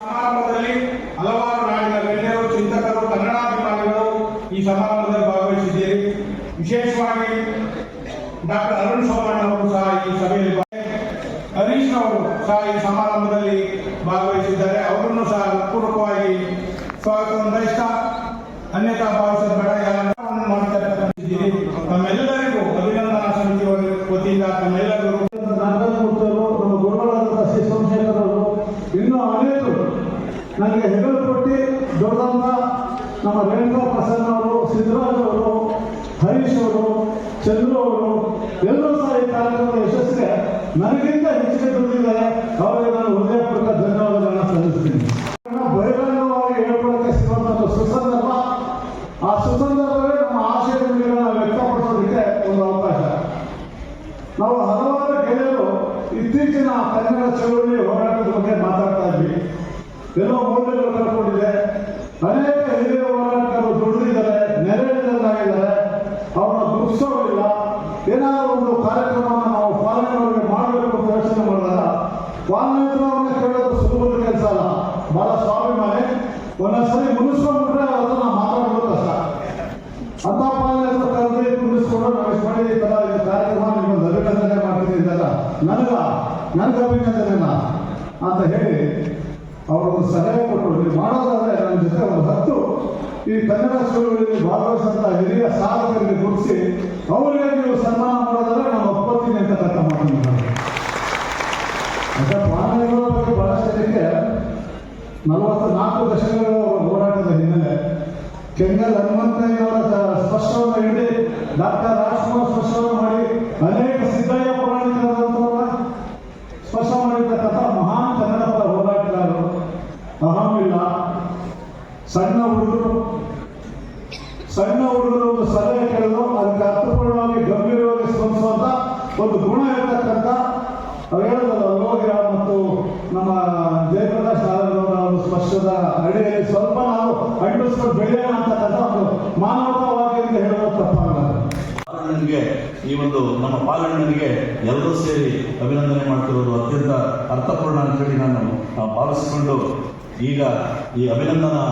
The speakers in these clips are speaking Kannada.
ಸಮಾರಂಭದಲ್ಲಿ ಹಲವಾರು ನಾಡಿನ ಗಣ್ಯರು, ಚಿಂತಕರು ಕನ್ನಡಾಭಿಮಾನಿಗಳು ಈ ಸಮಾರಂಭದಲ್ಲಿ ಭಾಗವಹಿಸಿದ್ದೇವೆ ವಿಶೇಷವಾಗಿ ಡಾಕ್ಟರ್ ಅರುಣ್ ಸೋಮಣ್ಣ ಅವರು ಸಹ ಈ ಸಭೆಯಲ್ಲಿ ಹರೀಶ್ ಅವರು ಸಹ ಈ ಸಮಾರಂಭದಲ್ಲಿ ಭಾಗವಹಿಸಿದ್ದಾರೆ. ಅವರನ್ನು ಸಹ ಹೃತ್ಪೂರ್ವಕವಾಗಿ ಸ್ವಾಗತವನ್ನು ಬಯಸ್ತಾ ಅನ್ಯತಾ ಭಾವಿಸಿದ ಬೇಡ ಮಾಡ್ತಾ ನಮ್ಮೆಲ್ಲರಿಗೂ ಅಭಿನಂದನಾ ಸಮಿತಿ ವತಿಯಿಂದ ತಮ್ಮೆಲ್ಲರಿಗೂ ನಮ್ಮ ರೇಣುಕಾ ಪ್ರಸನ್ನ ಅವರು ಸಿದ್ದರಾಜ್ ಅವರು ಹರೀಶ್ ಅವರು ಚಂದ್ರು ಅವರು ಎಲ್ಲರೂ ಸಹ ಈ ಕಾರ್ಯಕ್ರಮದ ಯಶಸ್ಸಿಗೆ ನನಗಿಂತ ಹೆಚ್ಚಿಗೆ ದುಡಿದಿದ್ದಾರೆ ಅವರಿಗೆ ನಾನು ಹೃದಯಪೂರ್ವಕ ಧನ್ಯವಾದಗಳನ್ನು ಸಲ್ಲಿಸ್ತೀನಿ ಬಹಿರಂಗವಾಗಿ ಹೇಳ್ಕೊಳ್ಳೋಕೆ ಸಿಗುವಂಥ ಒಂದು ಸುಸಂದರ್ಭ ಆ ಸುಸಂದರ್ಭವೇ ನಮ್ಮ ಆಶಯಗಳನ್ನು ವ್ಯಕ್ತಪಡಿಸೋದಕ್ಕೆ ಒಂದು ಅವಕಾಶ ನಾವು ಹಲವಾರು ಗೆಳೆಯರು ಇತ್ತೀಚಿನ ಕನ್ನಡ ಚಳವಳಿ ಹೋರಾಟದ ಬಗ್ಗೆ ಮಾತಾಡ್ತಾ ಇದ್ವಿ ಎಲ್ಲೋ ಮೌಲ್ಯಗಳು ಕಳ್ಕೊಂಡಿದೆ ಅನೇಕ ಹಿರಿಯ ಹೋರಾಟಗಾರರು ದುಡಿದಿದ್ದಾರೆ ನೆರೆದಿದ್ದಾರೆ ಅವರ ಗುರುತಿಸೋದಿಲ್ಲ ಏನಾದರೂ ಒಂದು ಕಾರ್ಯಕ್ರಮವನ್ನು ನಾವು ಪಾಲನೆಗಳಿಗೆ ಮಾಡಬೇಕು ಅಂತ ಯೋಚನೆ ಮಾಡಿದಾಗ ಪಾಲನೇತ್ರವನ್ನು ಕೇಳೋದು ಸುಲಭದ ಕೆಲಸ ಅಲ್ಲ ಬಹಳ ಸ್ವಾಭಿಮಾನಿ ಒಂದೊಂದ್ಸರಿ ಮುನಿಸ್ಕೊಂಡ್ಬಿಟ್ರೆ ನಾವು ಮಾತಾಡ್ಬೋದು ಕಷ್ಟ ಅಂತ ಪಾಲನೆ ಕರೆದು ಕುಂದಿಸ್ಕೊಂಡು ರಮೇಶ್ ಮಾಡಿ ಈ ಥರ ಕಾರ್ಯಕ್ರಮ ನಿಮ್ಮನ್ನು ಅಭಿನಂದನೆ ಮಾಡ್ತೀನಿ ಅಂದಾಗ ನನಗ, ನನಗೆ ಅಭಿನಂದನೆನ ಅಂತ ಹೇಳಿ ಅವರು ಸಲಹೆ ಕೊಟ್ಟರು. ನೀವು ಮಾಡೋದಾದ್ರೆ ನನ್ನ ಜೊತೆ ಒಂದು ಹತ್ತು ಈ ಕನ್ನಡ ಸ್ಕೂಲ್ಗಳಲ್ಲಿ ಭಾಗವಹಿಸಂತ ಹಿರಿಯ ಸಾಧಕರಿಗೆ ಗುರುತಿಸಿ ಅವರಿಗೆ ನೀವು ಸನ್ಮಾನ ಮಾಡೋದಾದ್ರೆ ನಮ್ಮ ಒಪ್ಪತ್ತೀನಿ ಅಂತ ತಕ್ಕ ಮಾಡ್ತೀನಿ ಯಾಕಂದ್ರೆ ಬಗ್ಗೆ ಬಹಳಷ್ಟು ಜನಕ್ಕೆ ನಲವತ್ತು ನಾಲ್ಕು ದಶಕಗಳ ಹೋರಾಟದ ಹಿನ್ನೆಲೆ ಕೆಂಗಲ್ ಹನುಮಂತಯ್ಯವರ ಸ್ಪಷ್ಟವನ್ನು ಹಿಡಿದು ಡಾಕ್ಟರ್ ರಾಜ್ಕುಮಾರ್ ಸ್ಪಷ್ಟವನ್ನು ಮಾಡಿ ಅನೇಕ ಸಿದ್ದಯ್ಯ ಪುರಾಣಿಕರಾದಂಥವರ ಸ್ಪಷ್ಟ ಮಾಡಿರ್ತಕ್ಕಂಥ ಮಹಾನ್ ಕನ್ನಡ ಪರ ಹೋರಾಟಗಾರರು ಅಹಮಿಲ್ಲ. ಸಣ್ಣ ಹುಡುಗರು. ಸಣ್ಣ ಹುಡುಗರು ಒಂದು ಸಲಹೆ ಕೇಳಲು ಅದಕ್ಕೆ ಅರ್ಥಪೂರ್ಣವಾಗಿ ಗಂಭೀರವಾಗಿ ಸ್ಪಂದಿಸುವಂತ ಒಂದು ಗುಣ ಇರತಕ್ಕಂಥ ಹೇಳಿದ ಲೋಹಿಯ ಮತ್ತು ನಮ್ಮ ಜಯಪ್ರಕಾಶ್ ಒಂದು ಸ್ಪಷ್ಟದ ಸ್ವಲ್ಪ ನಾವು ಅಡ್ಡಿಸ್ಕೊಂಡು ಬೆಳೆಯೋಣ ಅಂತಕ್ಕಂಥ ಒಂದು ಮಾನವತಾವಾದಿ ಅಂತ ಹೇಳೋದು ತಪ್ಪಾಗಲ್ಲ. ಪಾಲಣ್ಣನಿಗೆ ಈ ಒಂದು ನಮ್ಮ ಪಾಲಣ್ಣನಿಗೆ ಎಲ್ಲರೂ ಸೇರಿ ಅಭಿನಂದನೆ ಮಾಡ್ತಿರೋದು ಅತ್ಯಂತ ಅರ್ಥಪೂರ್ಣ ಅಂತೇಳಿ ನಾನು ಭಾವಿಸಿಕೊಂಡು ಈಗ ಈ ಅಭಿನಂದನಾ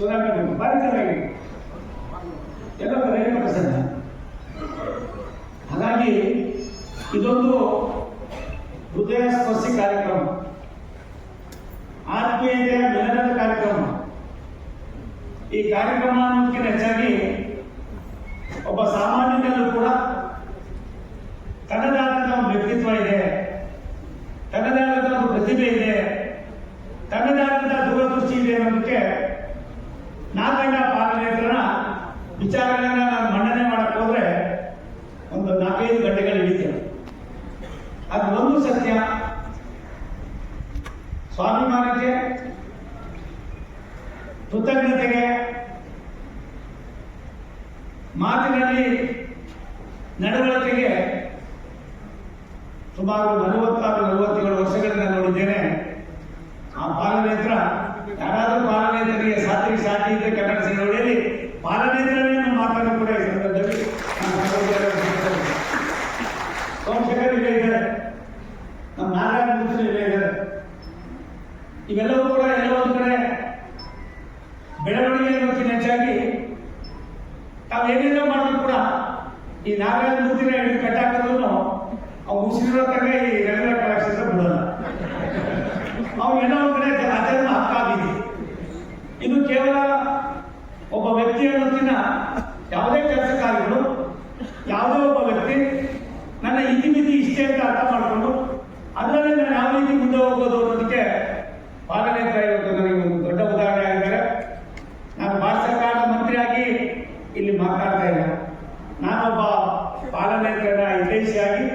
ಸುಧಾಕರ್ ಭಾರಿ ಚೆನ್ನಾಗಿ ಎಲ್ಲ ರೇಣು ಪ್ರಸನ್ನ ಹಾಗಾಗಿ ಇದೊಂದು ಹೃದಯ ಸ್ಪರ್ಶಿ ಕಾರ್ಯಕ್ರಮ ಆತ್ಮೀಯತೆಯ ಮಿಲನದ ಕಾರ್ಯಕ್ರಮ ಈ ಕಾರ್ಯಕ್ರಮ ಅನ್ನೋದಕ್ಕಿಂತ ಹೆಚ್ಚಾಗಿ ಒಬ್ಬ ಸಾಮಾನ್ಯನಲ್ಲೂ ಕೂಡ ತನ್ನದಾದಂಥ ಒಂದು ವ್ಯಕ್ತಿತ್ವ ಇದೆ ತನ್ನದಾದಂಥ ಒಂದು ಪ್ರತಿಭೆ ಇದೆ ತನ್ನದಾದಂಥ ದೂರದೃಷ್ಟಿ ಇದೆ ಅನ್ನೋದಕ್ಕೆ ನಾಗಣ್ಣ ಪಾಲನೇತ್ರನ ವಿಚಾರಗಳನ್ನ ನಾನು ಮಂಡನೆ ಮಾಡಕ್ ಹೋದ್ರೆ ಒಂದು ನಾಲ್ಕೈದು ಗಂಟೆಗಳು ಹಿಡಿತೇವೆ ಅದು ಒಂದು ಸತ್ಯ ಸ್ವಾಭಿಮಾನಕ್ಕೆ ಕೃತಜ್ಞತೆಗೆ ಮಾತಿನಲ್ಲಿ ನಡವಳಿಕೆಗೆ ಸುಮಾರು ನಲವತ್ತಾರು ನಲವತ್ತೇಳು ವರ್ಷಗಳಿಂದ ನೋಡಿದ್ದೇನೆ ಆ ಪಾಲನೇತ್ರ ಯಾರಾದರೂ ಪಾಲನೇತ್ರನಿಗೆ ಸಾತ್ವಿಕ ಸಾಟಿ ಇದೆ ಕನ್ನಡ ಸಿನಿಮಾಗಳಲ್ಲಿ ಪಾಲನೇತ್ರನೇ ನಮ್ಮ ಮಾತನ್ನು ಕೂಡ ಈ ಸಂದರ್ಭದಲ್ಲಿ ನಾನು ಸಹೋದರರು ಸೋಮಶೇಖರ್ ಇಲ್ಲೇ ಇದ್ದಾರೆ ನಮ್ಮ ನಾರಾಯಣ ಮೂರ್ತಿ ಇಲ್ಲೇ ಇದ್ದಾರೆ ಇವೆಲ್ಲವೂ ಕೂಡ ಎಲ್ಲ ಒಂದು ಕಡೆ ಬೆಳವಣಿಗೆ ಅನ್ನೋದಕ್ಕಿಂತ ಹೆಚ್ಚಾಗಿ ತಾವು ಏನೇನೋ ಮಾಡಿದ್ರು ಕೂಡ ಈ ನಾರಾಯಣ ಮೂರ್ತಿನ ಹಿಡಿದು ಕಟ್ಟಾಕಿದ್ರು ಅವ್ನು ಉಸಿರಿರೋ ತನಕ ಈ ರವೀಂದ್ರ ಕಲಾಕ್ಷೇತ್ರ ಬಿಡೋಲ್ಲ ಅವ್ನು ಏನೋ ಒಂದು ಕಡೆ ಅತ್ಯಂತ ಹಕ್ಕ ಆಗಿದೆ ಇದು ಕೇವಲ ಒಬ್ಬ ವ್ಯಕ್ತಿ ಅನ್ನೋದಕ್ಕಿಂತ ಯಾವುದೇ ಕೆಲಸಕ್ಕಾಗಿಗಳು ಮುಂದೆ ಹೋಗೋದು ಅನ್ನೋದಕ್ಕೆ ಪಾಲನೇತ್ರ ಇವತ್ತು ನನಗೆ ಒಂದು ದೊಡ್ಡ ಉದಾಹರಣೆ ಆಗಿದ್ದಾರೆ ನಾನು ಭಾರತ ಸರ್ಕಾರದ ಮಂತ್ರಿಯಾಗಿ ಇಲ್ಲಿ ಮಾತನಾಡ್ತಾ ಇಲ್ಲ ನಾನೊಬ್ಬ ಪಾಲನೇತ್ರನ ಹಿತೈಷಿಯಾಗಿ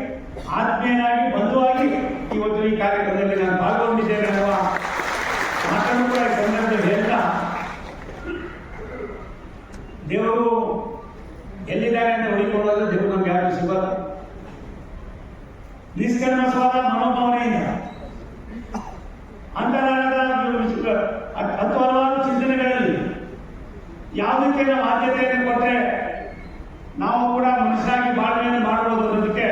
ಆತ್ಮೀಯನಾಗಿ ಬಂಧುವಾಗಿ ಇವತ್ತು ಈ ಕಾರ್ಯಕ್ರಮದಲ್ಲಿ ನಾನು ಪಾಲ್ಗೊಂಡಿದ್ದೇನೆ ಅನ್ನುವ ಮಾತನ್ನು ಕೂಡ ಈ ಸಂದರ್ಭದಲ್ಲಿ ಹೇಳ್ತಾ ದೇವರು ಹುಡುಕೊಳ್ಳೋದು ದೇವರು ನಮ್ಗೆ ಯಾರು ಸಿಗೋದು ನಿಷ್ಕರ್ಮಸ್ವಾದ ಮನೋಭಾವನೆಯಿಂದ ಅಂತರಾಳದ ಹತ್ತು ಹಲವಾರು ಚಿಂತನೆಗಳಲ್ಲಿ ಯಾವುದಕ್ಕೆ ನಾವು ಆದ್ಯತೆಯನ್ನು ಕೊಟ್ಟರೆ ನಾವು ಕೂಡ ಮನುಷ್ಯರಾಗಿ ಬಾಳ್ವೆಯನ್ನು ಮಾಡಬಹುದು ಅನ್ನೋದಕ್ಕೆ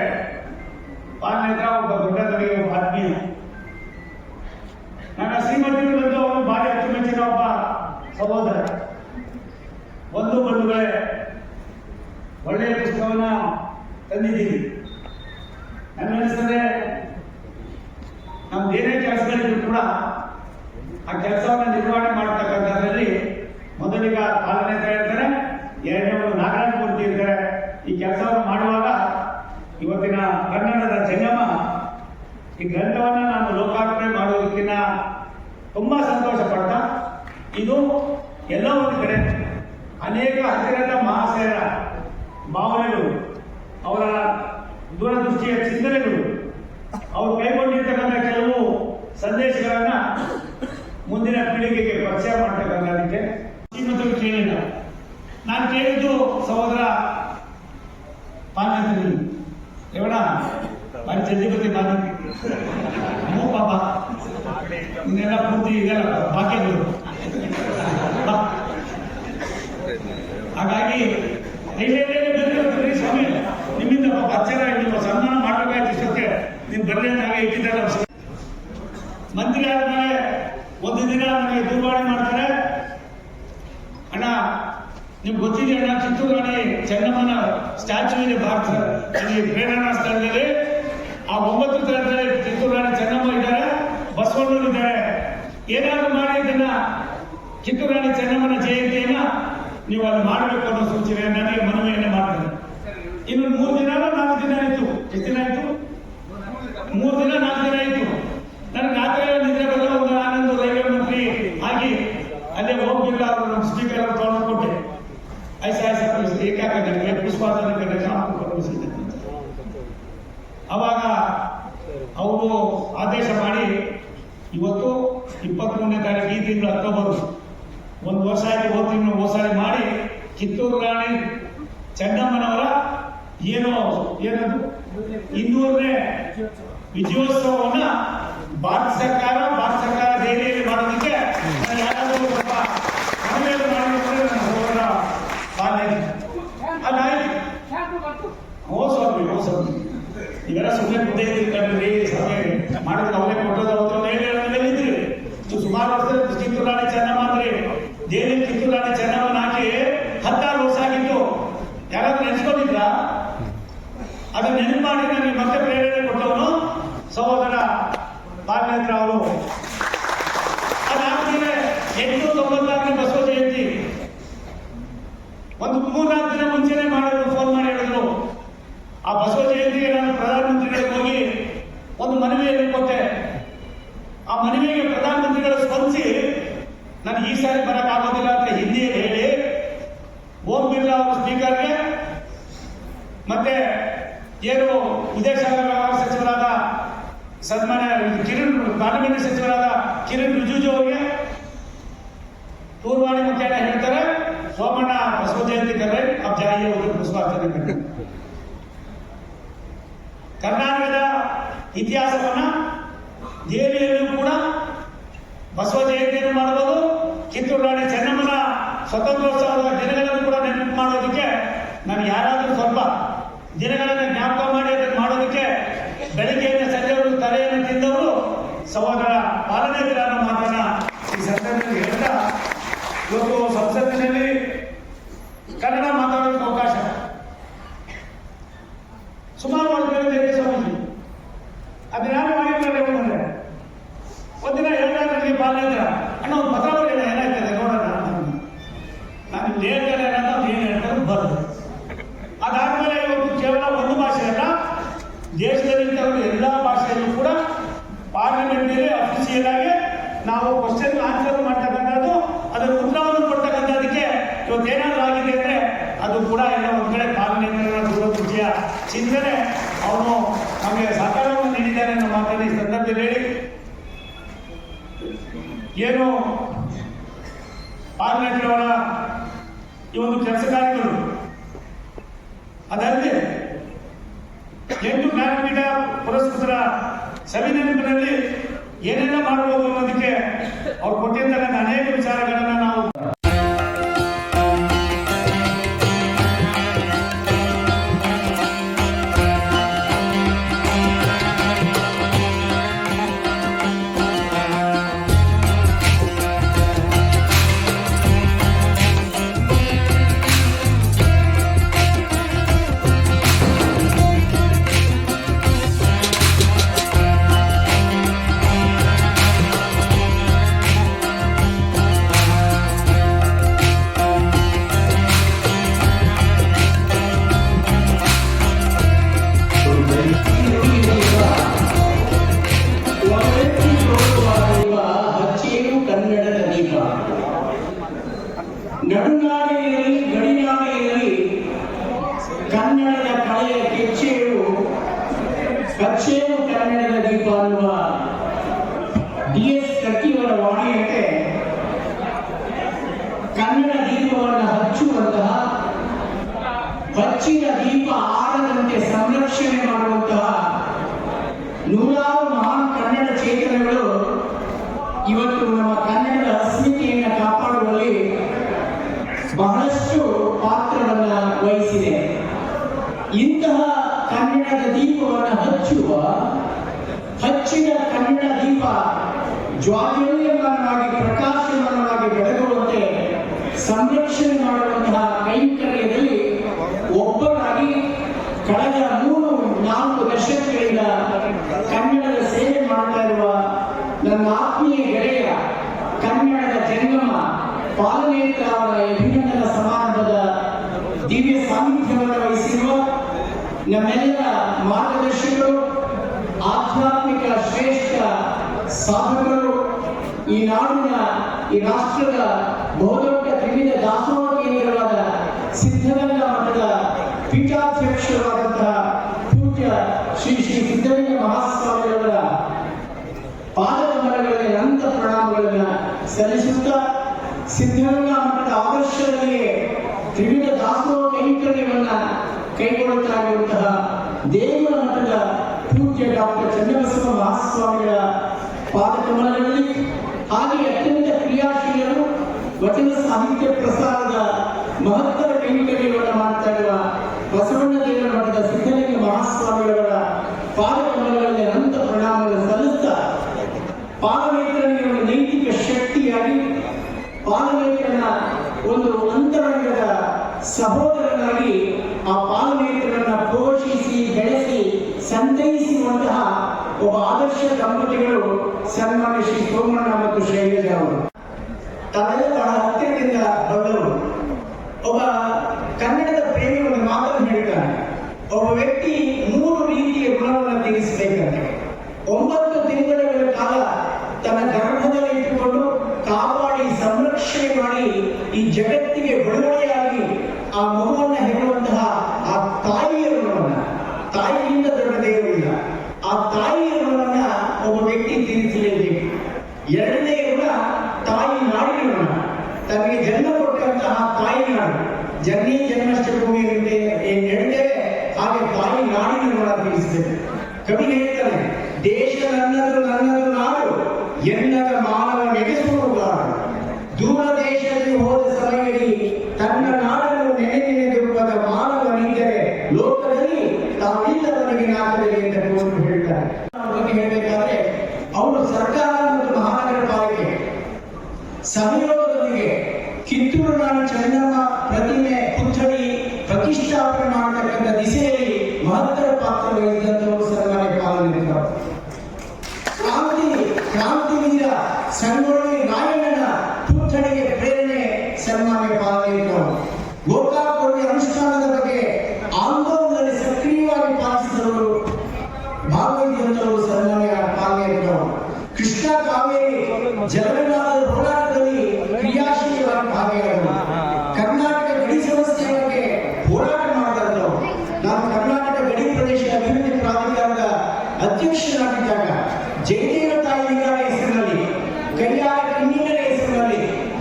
ಪಾಲನೇತ್ರ ಒಬ್ಬ ದೊಡ್ಡ ತಲೆಗೆ ಒಬ್ಬ ಆತ್ಮೀಯ. ನನ್ನ ಶ್ರೀಮತಿ ಬಂದು ಅವನು ಭಾರಿ ಅಚ್ಚುಮೆಚ್ಚಿನ ಒಬ್ಬ ಸಹೋದರ. ಒಂದು ಬಂಧುಗಳೇ ಒಳ್ಳೆಯ ಪುಸ್ತಕವನ್ನು ತಂದಿದ್ದೀವಿ ನನಗನ್ನಿಸ್ತದೆ ನಮ್ಮ ಬೇರೆ ಕೂಡ ಆ ಕೆಲಸವನ್ನು ನಿರ್ವಹಣೆ ಮಾಡತಕ್ಕಂಥದ್ರಲ್ಲಿ ಮೊದಲಿಗ ಪಾಲನೆ ಹೇಳ್ತಾರೆ ಒಂದು ನಾಗರಾಜ್ ಮೂರ್ತಿ ಇರ್ತಾರೆ. ಈ ಕೆಲಸವನ್ನು ಮಾಡುವಾಗ ಇವತ್ತಿನ ಕನ್ನಡದ ಜಂಗಮ, ಈ ಗ್ರಂಥವನ್ನು ನಾನು ಲೋಕಾರ್ಪಣೆ ಮಾಡೋದಕ್ಕಿಂತ ತುಂಬ ಸಂತೋಷ ಪಡ್ತಾ, ಇದು ಎಲ್ಲ ಒಂದು ಕಡೆ ಅನೇಕ ಹತ್ತಿರದ ಮಹಾಶಯರ ಭಾವನೆಗಳು, ಅವರ ದೂರದೃಷ್ಟಿಯ ಚಿಂತನೆಗಳು, ಅವರು ಕೈಗೊಂಡಿರ್ತಕ್ಕಂಥ ಕೆಲವು ಸಂದೇಶಗಳನ್ನ ಮುಂದಿನ ಪೀಳಿಗೆಗೆ ಪರಿಚಯ ಮಾಡ್ತಕ್ಕಂಥದಕ್ಕೆ ಕೇಳಿಲ್ಲ. ನಾನು ಕೇಳಿದ್ದು ಸಹೋದರ ಪಾಂಡವರಿ ಎವಡ ಬಾರಿ ಜಲ್ದಿ ಬರ್ತಿ ನಾನು నిన్న ಪೂರ್ತಿ ಇದೆಲ್ಲ ಬಾಕಿಗಳು ಬಾ. ಹಾಗಾಗಿ ಎಲ್ಲೆಲ್ಲೆಲ್ಲಿ ಬಂದಿರ್ತೀರಿ ಸ್ವಾಮಿ ನಿಮ್ಮಿಂದ ಪಾಪ ಅಚ್ಚರ ನೀವು ಸನ್ಮಾನ ಮಾಡಬೇಕಾಯ್ತು ಇಷ್ಟಕ್ಕೆ ನೀವು ಬರಲಿ ಅಂತ ಹಾಗೆ ಇಟ್ಟಿದ್ದಾರೆ ಅವ್ರು. ಮಂತ್ರಿ ಆದ್ಮೇಲೆ ಒಂದು ದಿನ ನನಗೆ ದೂರವಾಣಿ ಮಾಡ್ತಾರೆ ಅಣ್ಣ ನಿಮ್ಗೆ ಗೊತ್ತಿದೆ ಅಣ್ಣ ಕಿತ್ತೂರು ರಾಣಿ ಚೆನ್ನಮ್ಮನ ಸ್ಟ್ಯಾಚು ಇದೆ ಭಾರತ ಇಲ್ಲಿ ಪ್ರೇರಣಾ ಸ್ಥಳದಲ್ಲಿ ಆ ಒಂಬತ್ತು ಸ್ಥಳದಲ್ಲಿ ಕಿತ್ತೂರು ರಾಣಿ ಚೆನ್ನಮ್ಮ ಇದ್ದಾರೆ ಬಸವಣ್ಣರು ಇದ್ದಾರೆ ಏನಾದ್ರು ಮಾಡಿ ಇದನ್ನ ಕಿತ್ತೂರು ರಾಣಿ ಚೆನ್ನಮ್ಮನ ಜಯಂತಿಯನ್ನ ನೀವು ಅಲ್ಲಿ ಮಾಡಬೇಕು ಅನ್ನೋ ಸೂಚನೆ ನನಗೆ ಮನವಿಯನ್ನ ಮಾಡ್ತಾರೆ ಇನ್ನು ಮೂರು ದಿನ ನಾಲ್ಕು ದಿನ ಆಯ್ತು ಎಷ್ಟು ದಿನ ಆಯ್ತು ಮೂರು ದಿನ ನಾಲ್ಕು ದಿನ ಆಯ್ತು ನನಗೆ ರಾತ್ರಿ ಎಲ್ಲ ನಿದ್ರೆ ಬರಲ್ಲ ಒಂದು ನಾನೊಂದು ರೈಲ್ವೆ ಮಂತ್ರಿ ಆಗಿ ಅಲ್ಲೇ ಹೋಗ್ಬಿಲ್ಲ ಅವರು ನಮ್ಮ ಸ್ಪೀಕರ್ ಅವರು ತಗೊಂಡು ಕೊಟ್ಟೆ ಐಸ ಐಸ ಏಕಾಗ್ರತೆ ಪುಷ್ಪಾಸನ ಕಳಿಸಿದ್ದೆ ಅವಾಗ ಅವರು ಆದೇಶ ಮಾಡಿ ಇವತ್ತು ಇಪ್ಪತ್ಮೂರನೇ ತಾರೀಕು ಈ ತಿಂಗಳು ಅಕ್ಟೋಬರ್ ಒಂದು ವರ್ಷ ಆಯ್ತು ಹೋದ ತಿಂಗಳು ಹೋಸಾರಿ ಮಾಡಿ ಕಿತ್ತೂರು ರಾಣಿ ಚೆನ್ನಮ್ಮನವರ ಏನು ಏನದು? ಇನ್ನೂರನೇ ವಿಜಯೋತ್ಸವವನ್ನ ಭಾರತ ಸರ್ಕಾರ ಭಾರತ ಸರ್ಕಾರ ದೆಹಲಿಯಲ್ಲಿ ಮಾಡೋದಕ್ಕೆ ಯಾರಾದರೂ ಸ್ವಲ್ಪ ನನ್ನ ಇವೆಲ್ಲ ಸುಮ್ಮನೆ ಮಾಡಿದ್ರೆ ಅವ್ರು ಇದ್ರಿ ಇದು ಸುಮಾರು ವರ್ಷ ಕಿತ್ತೂರು ರಾಣಿ ಚೆನ್ನಮ್ಮ ಅಂದ್ರೆ ದೇವಿ ಕಿತ್ತೂರು ರಾಣಿ ಚೆನ್ನಮ್ಮನ ಹಾಕಿ ಹತ್ತಾರು ವರ್ಷ ಆಗಿತ್ತು ಯಾರಾದ್ರೂ ನೆನೆಸ್ಕೊಂಡಿದ್ರ ಅದು ನೆನಪು ಮಾಡಿ ನನಗೆ ಮತ್ತೆ ಪ್ರೇರಣೆ ಕೊಟ್ಟವನು ಸಹೋದರ ಬಾಲ್ಯೇಂದ್ರ ಅವರು ಅದಾದ್ಮೇಲೆ ಎಂಟು ತೊಂಬತ್ತಾರನೇ ಬಸವ ಜಯಂತಿ ಒಂದು ಮೂರ್ನಾಲ್ಕು ದಿನ ಮುಂಚೆನೆ ಮಾಡಿದ್ರು ಫೋನ್ ಮಾಡಿ ಹೇಳಿದ್ರು ಆ ಬಸವ ಜಯಂತಿಗೆ ನಾನು ಪ್ರಧಾನಮಂತ್ರಿಗಳಿಗೆ ಹೋಗಿ ಒಂದು ಮನವಿಯನ್ನು ಕೊಟ್ಟೆ ಆ ಮನವಿಗೆ ಪ್ರಧಾನಮಂತ್ರಿಗಳು ಸ್ಪಂದಿಸಿ ನನಗೆ ಈ ಸಾರಿ ಬರಕ್ಕಾಗೋದಿಲ್ಲ ಅಂತ ಹಿಂದಿಯಲ್ಲಿ ಹೇಳಿ ಓಂ ಬಿರ್ಲಾ ಅವರು ಸ್ಪೀಕರ್ಗೆ ಮತ್ತೆ ಏನು ವಿದೇಶಾಂಗ ವ್ಯವಹಾರ ಸಚಿವರಾದ ಸನ್ಮಾನ್ಯ ಕಿರಣ್ ಪಾರ್ಲಿಮೆಂಟ್ ಸಚಿವರಾದ ಕಿರಣ್ ರಿಜಿಜು ಅವರಿಗೆ ದೂರವಾಣಿ ಮುಖೇನ ಹೇಳ್ತಾರೆ, ಸೋಮಣ್ಣ ಬಸವ ಜಯಂತಿ ಕರೆ ನಾವು ಅವರು ಬಸವಾಚರಣೆ ಕರ್ನಾಟಕದ ಇತಿಹಾಸವನ್ನ ದೆಹಲಿಯಲ್ಲೂ ಕೂಡ ಬಸವ ಜಯಂತಿಯನ್ನು ಮಾಡಬಹುದು ಕಿತ್ತೂರು ರಾಣಿ ಚೆನ್ನಮ್ಮನ ಸ್ವತಂತ್ರೋತ್ಸವದ ದಿನಗಳನ್ನು ಕೂಡ ನೆನಪು ಮಾಡೋದಕ್ಕೆ ನಾನು ಯಾರಾದರೂ ಸ್ವಲ್ಪ ದಿನಗಳನ್ನು ಜ್ಞಾಪಕ ಮಾಡಿ ಅದನ್ನು ಮಾಡೋದಕ್ಕೆ ಬೆಳಗ್ಗೆಯಿಂದ ಸಂಜೆವರೆಗೂ ತಲೆಯನ್ನು ತಿಂದವರು ಸಹೋದರ ಸೆಮಿನಾರ್ಗಳಲ್ಲಿ ಏನೆಲ್ಲ ಮಾಡಬಹುದು ಅನ್ನೋದಕ್ಕೆ ಅವ್ರು ಕೊಟ್ಟಿರ್ತಕ್ಕಂಥ ಅನೇಕ ವಿಚಾರಗಳನ್ನು ನಾವು ಇವತ್ತು ನಮ್ಮ ಕನ್ನಡದ ಅಸ್ಮಿತೆಯನ್ನು ಕಾಪಾಡುವಲ್ಲಿ ಬಹಳಷ್ಟು ಪಾತ್ರವನ್ನು ವಹಿಸಿದೆ. ಇಂತಹ ಕನ್ನಡದ ದೀಪವನ್ನು ಹಚ್ಚುವ, ಹಚ್ಚಿದ ಕನ್ನಡ ದೀಪ ಜ್ವಾಲಯಮಾನವಾಗಿ ಪ್ರಕಾಶಮಾನವಾಗಿ ಬೆಳಗುವಂತೆ ಸಂರಕ್ಷಣೆ ಮಾಡುವಂತಹ ಕೈಂಕರ್ಯ ನಮ್ಮೆಲ್ಲ ಮಾರ್ಗದರ್ಶಕರು ಆಧ್ಯಾತ್ಮಿಕ ಶ್ರೇಷ್ಠ ಸಾಧಕರು, ಈ ನಾಡಿನ, ಈ ರಾಷ್ಟ್ರದ ಬಹುದೊಡ್ಡ ತ್ರಿವಿಧ ದಾಸೋಹ ಕೇಂದ್ರವಾದ ಸಿದ್ಧಗಂಗಾ ಮಠದ ಪೀಠಾಧ್ಯಕ್ಷರಾದಂತಹ ಪೂಜ್ಯ ಶ್ರೀ ಶ್ರೀ ಸಿದ್ಧಗಂಗ ಮಹಾಸ್ವಾಮಿಯವರ ಪಾದಕಮಲಗಳಿಗೆ ಅನಂತ ಪ್ರಣಾಮಗಳನ್ನು ಸಲ್ಲಿಸುತ್ತಾ ಸಿದ್ಧಗಂಗಾ ಮಠದ ಆದರ್ಶದಲ್ಲಿ ತ್ರಿವಿಧ ದಾಸೋಹ ಕೈಂಕರ್ಯವನ್ನು ಕೈಗೊಳ್ಳುತ್ತಾಗಿರುವಂತಹ ದೇವರ ಮಠದ ಪೂಜ್ಯ ಡಾಕ್ಟರ್ ಚನ್ನಬಸವ ಮಹಾಸ್ವಾಮಿಗಳ ಪಾದಕಮಲಗಳಲ್ಲಿ ಹಾಗೆ ಅತ್ಯಂತ ಕ್ರಿಯಾಶೀಲರು ವಚನ ಸಾಹಿತ್ಯ ಪ್ರಸಾರ 어떻게 ಕವಿ ಹೇಳ್ತಾನೆ ದೇಶ ನನ್ನದು ನನ್ನ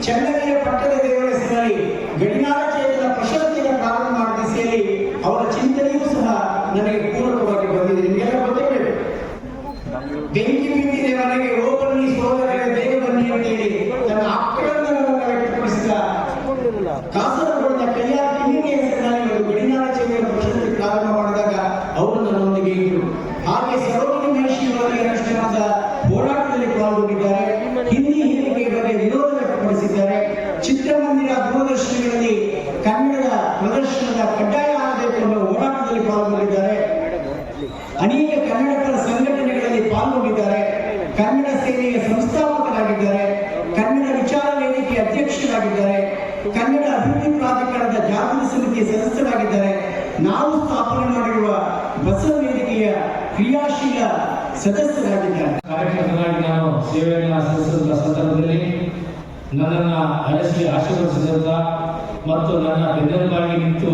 ಹೆಸರಿನಲ್ಲಿ ಕ್ರಿಯಾಶೀಲ ಸದಸ್ಯರಾಗಿದ್ದಾರೆ. ಕಾರ್ಯಕ್ರಮದಲ್ಲಿ ನಾನು ಸೇವೆಯನ್ನು ಸಲ್ಲಿಸಿದ ಸಂದರ್ಭದಲ್ಲಿ ನನ್ನನ್ನು ಅರಸಿ ಆಶೀರ್ವದಿಸಿದಂತ ಮತ್ತು ನನ್ನ ಬೆನ್ನೆಲುಬಾಗಿ ನಿಂತು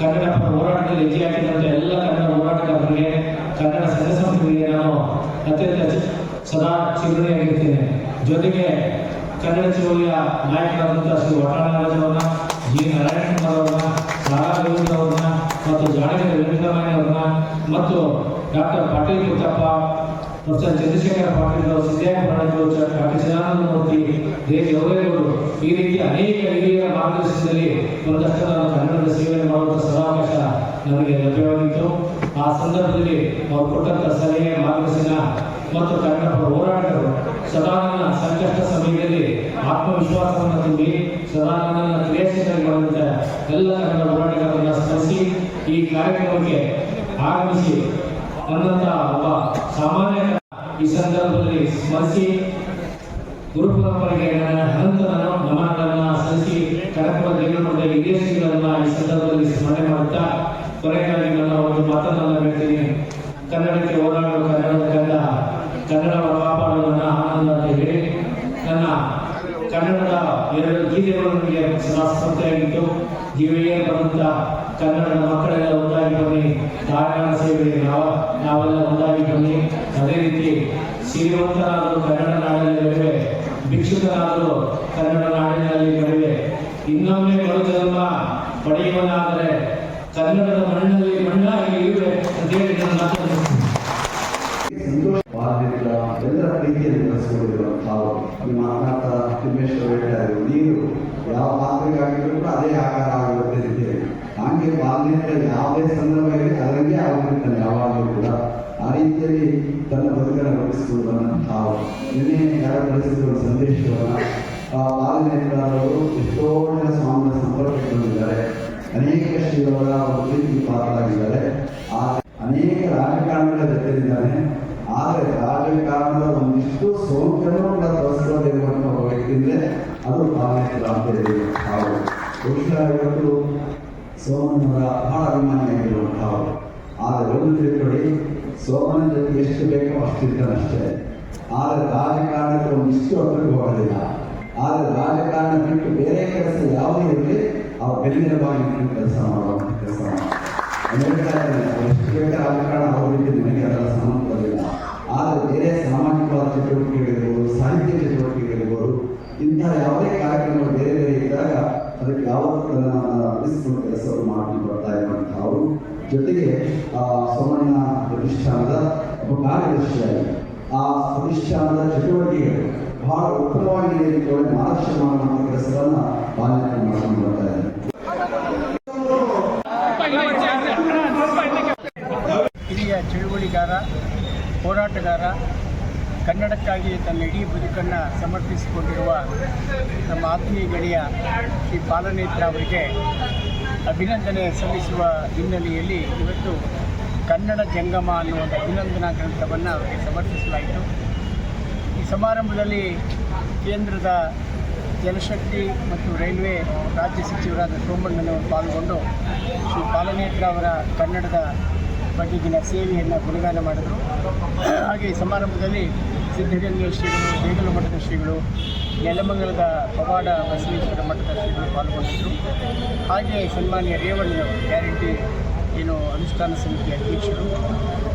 ಕನ್ನಡ ಪರ ಹೋರಾಟದಲ್ಲಿ ಹೆಜ್ಜೆ ಎಲ್ಲ ಕನ್ನಡ ಹೋರಾಟಗಾರರಿಗೆ, ಕನ್ನಡ ಸಂಘ ಸಂಸ್ಥೆಗಳಿಗೆ ನಾನು ಅತ್ಯಂತ ಸದಾ ಚಿರಣಿಯಾಗಿರ್ತೇನೆ ಜೊತೆಗೆ ಕನ್ನಡ ಚಳುವಳಿಯ ನಾಯಕರಾದಂಥ ಶ್ರೀ ವಟಾಳರಾಜ್ ಅವರನ್ನ ಜಿ ನಾರಾಯಣ ಕುಮಾರ್ ಅವರನ್ನ, ಸಾರಾ ಅವರನ್ನ ಮತ್ತು ಜಾಣಗೆರೆ ವೆಂಕಟರಾಮಯ್ಯ ಅವರನ್ನ ಮತ್ತು ಡಾಕ್ಟರ್ ಪಾಟೀಲ್ ಕುತ್ತಪ್ಪ ಪ್ರೊಫೆಸರ್ ಚಂದ್ರಶೇಖರ ಪಾಟೀಲ್ ಅವರು ಸಿದ್ಧಾಯ ಪ್ರಣಾಜಿಗಳು ಡಾಕ್ಟರ್ ಸದಾನಂದ ಮೂರ್ತಿ ದೇ ಈ ರೀತಿ ಅನೇಕ ಹಿರಿಯರ ಮಾರ್ಗದರ್ಶನದಲ್ಲಿ ಒಂದಷ್ಟು ನಾನು ಕನ್ನಡದ ಸೇವೆ ಮಾಡುವಂಥ ಸದಾವಕಾಶ ನನಗೆ ಲಭ್ಯವಾಗಿತ್ತು. ಆ ಸಂದರ್ಭದಲ್ಲಿ ಅವರು ಕೊಟ್ಟಂತ ಸಲಹೆ, ಮಾರ್ಗದರ್ಶನ ಮತ್ತು ಕನ್ನಡ ಪರ ಹೋರಾಟಗಾರರು ಸದಾ ನನ್ನ ಸಂಕಷ್ಟ ಸಮಯದಲ್ಲಿ ಆತ್ಮವಿಶ್ವಾಸವನ್ನು ತುಂಬಿ ಸದಾ ನನ್ನನ್ನು ಕ್ರಿಯಾಶೀಲರಾಗಿ ಮಾಡುವಂತ ಎಲ್ಲ ಕನ್ನಡ ಹೋರಾಟಗಾರರನ್ನ ಸ್ಮರಿಸಿ ಈ ಕಾರ್ಯಕ್ರಮಕ್ಕೆ ಆಗಮಿಸಿ ನನ್ನಂತ ಒಬ್ಬ ಸಾಮಾನ್ಯ ಈ ಸಂದರ್ಭದಲ್ಲಿ ಸ್ಮರಿಸಿ ಗುರು ಪರಂಪರೆಗೆ ನನ್ನ ಅನಂತ ನಮನಗಳನ್ನು ಸಲ್ಲಿಸಿ ಕನಕಪುರ ದೇವರಮಠದ ವಿದೇಶಿಗಳನ್ನ ಈ ಸಂದರ್ಭದಲ್ಲಿ ಸ್ಮರಣೆ ಮಾಡುತ್ತಾ ಕೊನೆಗಾಗಿ ನನ್ನ ಒಂದು ಮಾತನ್ನ ಹೇಳ್ತೀನಿ. ಕನ್ನಡಕ್ಕೆ ಹೋರಾಡುವ ಕನ್ನಡದ ಕಂದ ಕನ್ನಡ ಕಾಪಾಡುವ ಆನಂದ ಅಂತ ಹೇಳಿ ನನ್ನ ಕನ್ನಡದ ಎರಡು ಗೀತೆಗಳು ನನಗೆ ಸದಾ ಸ್ಫೂರ್ತಿಯಾಗಿತ್ತು ಕನ್ನಡದ ಮಕ್ಕಳೆಲ್ಲ ಒಂದಾಗಿ ಬನ್ನಿ. ಧಾರವಾಡ ಸೇವೆಗೆ ನಾವ, ನಾವೆಲ್ಲ ಒಂದಾಗಿ ಬನ್ನಿ. ಅದೇ ರೀತಿ ಶ್ರೀಮಂತರಾದರೂ ಕನ್ನಡ ನಾಡಿನಲ್ಲಿ ಬೆಳೆವೆ ಭಿಕ್ಷುಕರಾದರೂ ಕನ್ನಡ ನಾಡಿನಲ್ಲಿ ಬರುವೆ ಇನ್ನೊಮ್ಮೆ ಮರುಜನ್ಮ ಪಡೆಯುವನಾದರೆ ಕನ್ನಡದ ಮಣ್ಣಲ್ಲಿ ಮಣ್ಣಾಗಿ ಇರುವೆ ಅಂತ ಹೇಳಿ ಮಾತನ್ನು ಬಾಧ್ಯತೆಗಳ ಎಲ್ಲರ ತಿಮ್ಮೇಶ್ವರ ಹೇಳಿದ್ದಾರೆ ನೀರು ಯಾವ ಪಾತ್ರೆಗಾಗಿದ್ರು ಕೂಡ ಅದೇ ಆಕಾರ ಆಗಿರುತ್ತೆ ಬಾಲ್ಯದ ಯಾವುದೇ ಸಂದರ್ಭ ಇರಲಿ ಅದರಂಗೆ ಆಗಿರ್ತಾನೆ ಯಾವಾಗಲೂ ಕೂಡ ಆ ರೀತಿಯಲ್ಲಿ ತನ್ನ ಬದುಕನ್ನು ರೂಪಿಸಿಕೊಳ್ಳುವಂತಹ ನಿನ್ನೆ ಯಾರು ಕಳಿಸಿರುವ ಸಂದೇಶವನ್ನು. ಆ ಬಾಲ್ಯನೇತರವರು ಎಷ್ಟೋ ಜನ ಸ್ವಾಮಿಯ ಸಂಪರ್ಕಕ್ಕೆ ಅನೇಕ ಶ್ರೀಗಳ ಪ್ರೀತಿ ಪಾತ್ರರಾಗಿದ್ದಾರೆ. ಆ ಅನೇಕ ರಾಜಕಾರಣಗಳ ಜೊತೆಲಿದ್ದಾನೆ ಆದರೆ ರಾಜಕಾರಣದ ಒಂದಿಷ್ಟು ಸೋಂಕನ್ನು ಕೂಡ ಒಬ್ಬ ವ್ಯಕ್ತಿ ಅಂದರೆ ಅದು ಬಾಲನೇತ್ರ ಅಂತ ಹೇಳಿ ಬಹುಶಃ ಇವತ್ತು ಸೋಮನವರ ಬಹಳ ಅಭಿಮಾನಿಯಾಗಿರುವಂತಹ ಅವರು. ಆದರೆ ಒಂದು ತಿಳ್ಕೊಳ್ಳಿ ಸೋಮನ ಜೊತೆ ಎಷ್ಟು ಬೇಕೋ ಅಷ್ಟು ಇರ್ತಾನಷ್ಟೇ ಆದರೆ ರಾಜಕಾರಣಕ್ಕೆ ಒಂದಿಷ್ಟು ಹತ್ರಕ್ಕೆ ಹೋಗೋದಿಲ್ಲ ಆದರೆ ರಾಜಕಾರಣ ಬಿಟ್ಟು ಬೇರೆ ಕೆಲಸ ಯಾವುದೇ ಇರಲಿ, ಅವ್ರು ಬೆನ್ನೆಲುಬಾಗಿ ನಿಂತು ಕೆಲಸ ಮಾಡುವಂಥ ಕೆಲಸ ಎಷ್ಟು ಬೇಕ ರಾಜಕಾರಣ ಅವರಿಗೆ ನಿಮಗೆ ಅದರ ಬರೋದಿಲ್ಲ ಆದರೆ ಬೇರೆ ಸಾಮಾಜಿಕವಾದ ಚಟುವಟಿಕೆಗಳಿರ್ಬೋದು, ಸಾಹಿತ್ಯ ಚಟುವಟಿಕೆಗಳಿರ್ಬೋದು ಇಂತಹ ಉಳಿಸಿಕೊಂಡು ಕೆಲಸವನ್ನು ಮಾಡಿ ಬರ್ತಾ ಇರುವಂತಹ ಅವರು ಜೊತೆಗೆ ಸೋಮಣ್ಣ ಪ್ರತಿಷ್ಠಾನದ ಒಬ್ಬ ಕಾರ್ಯದರ್ಶಿಯಾಗಿ. ಆ ಪ್ರತಿಷ್ಠಾನದ ಚಟುವಟಿಕೆಗಳು ಬಹಳ ಉತ್ತಮವಾಗಿ ಮಾರ್ಗದರ್ಶನ ಮಾಡುವಂತಹ ಕೆಲಸವನ್ನು ಬಾಲ್ಯ ಮಾಡ್ಕೊಂಡು ಬರ್ತಾ ಇದ್ದಾರೆ ಹಿರಿಯ ಚಳುವಳಿಗಾರ ಹೋರಾಟಗಾರ ಕನ್ನಡಕ್ಕಾಗಿ ತನ್ನ ಇಡೀ ಬದುಕನ್ನು ಸಮರ್ಪಿಸಿಕೊಂಡಿರುವ ನಮ್ಮ ಆತ್ಮೀಯ ಗೆಳೆಯ ಶ್ರೀ ಪಾಲನೇತ್ರ ಅವರಿಗೆ ಅಭಿನಂದನೆ ಸಲ್ಲಿಸುವ ಹಿನ್ನೆಲೆಯಲ್ಲಿ ಇವತ್ತು ಕನ್ನಡ ಜಂಗಮ ಅನ್ನುವ ಒಂದು ಅಭಿನಂದನಾ ಗ್ರಂಥವನ್ನು ಅವರಿಗೆ ಸಮರ್ಪಿಸಲಾಯಿತು. ಈ ಸಮಾರಂಭದಲ್ಲಿ ಕೇಂದ್ರದ ಜಲಶಕ್ತಿ ಮತ್ತು ರೈಲ್ವೆ ರಾಜ್ಯ ಸಚಿವರಾದ ಸೋಮಣ್ಣನವರು ಪಾಲ್ಗೊಂಡು ಶ್ರೀ ಪಾಲನೇತ್ರ ಅವರ ಕನ್ನಡದ ಬಗೆಗಿನ ಸೇವೆಯನ್ನು ಗುಣಗಾನ ಮಾಡಿದರು. ಹಾಗೆ ಈ ಸಮಾರಂಭದಲ್ಲಿ ಸಿದ್ಧಗಂಗೆಯ ಶ್ರೀಗಳು ಬೇಗಲ ಮಠದ ಶ್ರೀಗಳು, ನೆಲಮಂಗಲದ ಪವಾಡ ಬಸವೇಶ್ವರ ಮಠದ ಶ್ರೀಗಳು ಪಾಲ್ಗೊಂಡಿದ್ದರು. ಹಾಗೆ ಸನ್ಮಾನ್ಯ ರೇವಣ್ಣ ಗ್ಯಾರಂಟಿ ಏನು ಅನುಷ್ಠಾನ ಸಮಿತಿ ಅಧ್ಯಕ್ಷರು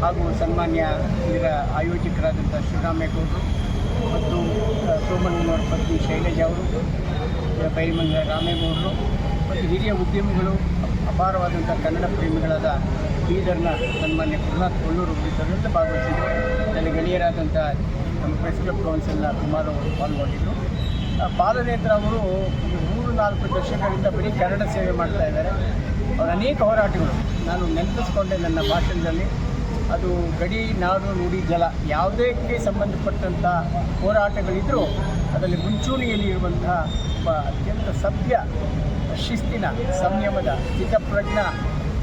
ಹಾಗೂ ಸನ್ಮಾನ್ಯ ಇದರ ಆಯೋಜಕರಾದಂಥ ಶ್ರೀರಾಮೇಗೌಡರು ಮತ್ತು ಸೋಮಣ್ಣನವರ ಪತ್ನಿ ಶೈಲಜಾ ಅವರು ಬೈಮಂಗಲ ರಾಮೇಗೌಡರು ಮತ್ತು ಹಿರಿಯ ಉದ್ಯಮಿಗಳು, ಅಪಾರವಾದಂಥ ಕನ್ನಡ ಪ್ರೇಮಿಗಳಾದ ಬೀದರ್ನ ಸನ್ಮಾನ್ಯ ಗುರುನಾಥ್ ಕೊಲ್ಲೂರು ಇವರೆಲ್ಲ ಭಾಗವಹಿಸಿದರು ನನ್ನ ಗೆಳೆಯರಾದಂಥ ನಮ್ಮ ಪ್ರೆಸ್ ಕ್ಲಬ್ ಕೌನ್ಸಿಲ್ನ ಸುಮಾರು ಪಾಲ್ಗೊಂಡಿದ್ದರು ಬಾಲನೇತ್ರ ಅವರು ಒಂದು ಮೂರು ನಾಲ್ಕು ದಶಕಗಳಿಂದ ಬರೀ ಕನ್ನಡ ಸೇವೆ ಮಾಡ್ತಾ ಇದ್ದಾರೆ. ಅವರ ಅನೇಕ ಹೋರಾಟಗಳು. ನಾನು ನೆನಪಿಸ್ಕೊಂಡೆ ನನ್ನ ಭಾಷಣದಲ್ಲಿ, ಅದು ಗಡಿ, ನಾಡು, ನುಡಿ, ಜಲ ಯಾವುದಕ್ಕೆ ಸಂಬಂಧಪಟ್ಟಂಥ ಹೋರಾಟಗಳಿದ್ದರೂ ಅದರಲ್ಲಿ ಮುಂಚೂಣಿಯಲ್ಲಿ ಇರುವಂತಹ ಒಬ್ಬ ಅತ್ಯಂತ ಸಭ್ಯ, ಶಿಸ್ತಿನ, ಸಂಯಮದ ಹಿತಪ್ರಜ್ಞ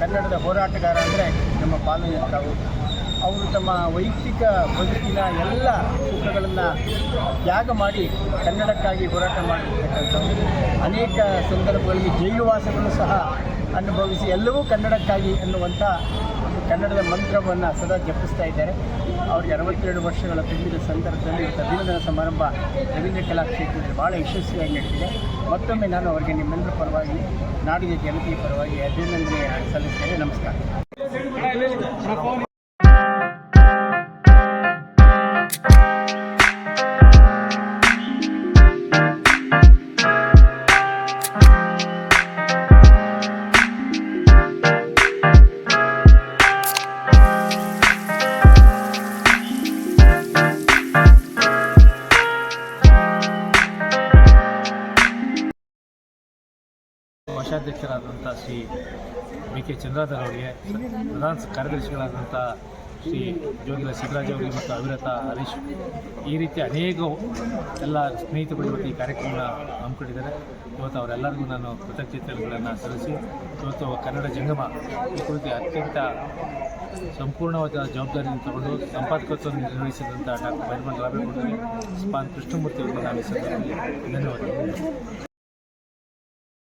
ಕನ್ನಡದ ಹೋರಾಟಗಾರ ಅಂದರೆ ನಮ್ಮ ಬಾಲನೇತ್ರ ಅವರು. ಅವರು ತಮ್ಮ ವೈಯಕ್ತಿಕ ಬದುಕಿನ ಎಲ್ಲ ಸುಖಗಳನ್ನು ತ್ಯಾಗ ಮಾಡಿ ಕನ್ನಡಕ್ಕಾಗಿ ಹೋರಾಟ ಮಾಡಿರ್ತಕ್ಕಂಥವ್ರು. ಅನೇಕ ಸಂದರ್ಭಗಳಲ್ಲಿ ಜೈಲುವಾಸಗಳು ಸಹ ಅನುಭವಿಸಿ ಎಲ್ಲವೂ ಕನ್ನಡಕ್ಕಾಗಿ ಅನ್ನುವಂಥ ಕನ್ನಡದ ಮಂತ್ರವನ್ನು ಸದಾ ಜಪಿಸ್ತಾ ಇದ್ದಾರೆ. ಅವರಿಗೆ ಅರವತ್ತೆರಡು ವರ್ಷಗಳ ತುಂಬಿದ ಸಂದರ್ಭದಲ್ಲಿ ಅಭಿನಂದನಾ ಸಮಾರಂಭ ರವೀಂದ್ರ ಕಲಾಕ್ಷೇತ್ರದಲ್ಲಿ ಭಾಳ ಯಶಸ್ವಿಯಾಗಿ ನಡೆದಿದೆ. ಮತ್ತೊಮ್ಮೆ ನಾನು ಅವರಿಗೆ ನಿಮ್ಮೆಲ್ಲರ ಪರವಾಗಿ, ನಾಡಿನ ಜನತೆಯ ಪರವಾಗಿ ಅಭಿನಂದನೆ ಸಲ್ಲಿಸ್ತೇನೆ. ನಮಸ್ಕಾರ. ಶ್ರೀ ಬಿ ಕೆ ಚಂದ್ರಾಧರ್ ಅವರಿಗೆ ಪ್ರಧಾನ ಕಾರ್ಯದರ್ಶಿಗಳಾದಂಥ ಶ್ರೀ ಜೋಗಿಲ ಸಿದ್ದರಾಜ್ ಅವರಿಗೆ ಮತ್ತು ಅವಿರತ ಹರೀಶ್ ಈ ರೀತಿ ಅನೇಕ ಎಲ್ಲ ಸ್ನೇಹಿತರು ಇವತ್ತು ಈ ಕಾರ್ಯಕ್ರಮನ ಹಮ್ಮಿಕೊಂಡಿದ್ದಾರೆ. ಇವತ್ತು ಅವರೆಲ್ಲರಿಗೂ ನಾನು ಕೃತಜ್ಞತೆಗಳನ್ನು ಸಲ್ಲಿಸಿ, ಇವತ್ತು ಕನ್ನಡ ಜಂಗಮ ಈ ಕುರಿತು ಅತ್ಯಂತ ಸಂಪೂರ್ಣವಾದ ಜವಾಬ್ದಾರಿಯನ್ನು ತಗೊಂಡು ಸಂಪಾದಕತ್ವ ನಿರ್ವಹಿಸಿದಂಥ ಡಾಕ್ಟರ್ ಬೈರ್ಮನ್ ರಾಬೇಗೌಡರಿಗೆ ಸ್ಪಾನ್ ಕೃಷ್ಣಮೂರ್ತಿ ಅವರಿಗೆ ನಾನು ಧನ್ಯವಾದಗಳು.